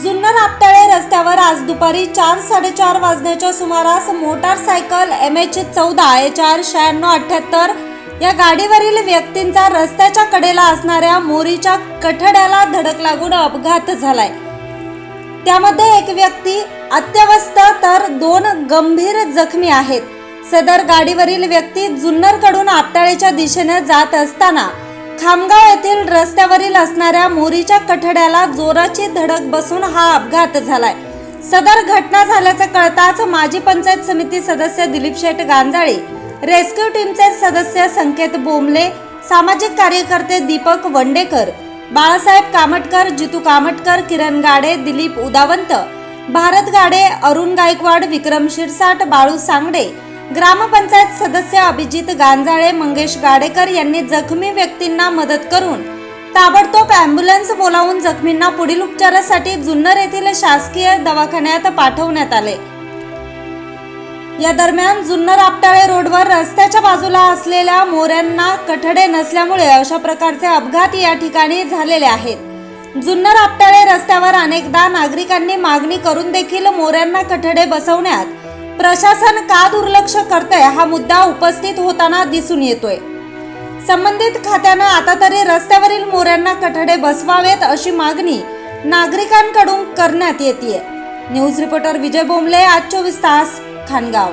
रस्त्यावर आज दुपारी चार साडेचार वाजण्याच्या सुमारास मोटारसायकल एम एच चौदा एच आर शहाण्णव अठ्ठ्याहत्तर या गाडीवरील व्यक्तींचा रस्त्याच्या कडेला असणाऱ्या मोरीच्या कठड्याला धडक लागून अपघात झालाय. त्यामध्ये एक व्यक्ती अत्यवस्थ तर दोन गंभीर जखमी आहेत. सदर गाडीवरील व्यक्ती जुन्नरकडून आपटाळेच्या दिशेने जात असताना खामगाव येथील रस्त्यावरील असणाऱ्या मोरीच्या कठड्याला जोराची धडक बसून हा अपघात झालाय. सदर घटना झाल्याचं कळताच माजी पंचायत समिती सदस्य दिलीप शेठ गांजाळे रेस्क्यू टीमचे सदस्य संकेत बोमले सामाजिक कार्यकर्ते दीपक वंडेकर बाळासाहेब कामटकर जितू कामटकर किरण गाडे दिलीप उदावंत भारत गाडे अरुण गायकवाड विक्रम शिरसाट बाळू सांगडे ग्रामपंचायत सदस्य अभिजित गांजाळे मंगेश गाडेकर यांनी जखमी व्यक्तींना मदत करून ताबडतोब ॲम्ब्युलन्स बोलावून जखमींना पुढील उपचारासाठी जुन्नर येथील शासकीय दवाखान्यात पाठवण्यात आले. या दरम्यान जुन्नर आपटाळे रोडवर रस्त्याच्या बाजूला असलेल्या मोऱ्यांना कठडे नसल्यामुळे अशा प्रकारचे अपघात या ठिकाणी झालेले आहेत. जुन्नर आपटाळे रस्त्यावर अनेकदा नागरिकांनी मागणी करून देखील मोऱ्यांना कठडे बसवण्यात प्रशासन का दुर्लक्ष करतंय हा मुद्दा उपस्थित होताना दिसून येतोय. संबंधित खात्यानं आता तरी रस्त्यावरील मोऱ्यांना कठडे बसवावेत अशी मागणी नागरिकांकडून करण्यात येते न्यूज रिपोर्टर विजय बोंबले आज चोवीस तास खानगाव.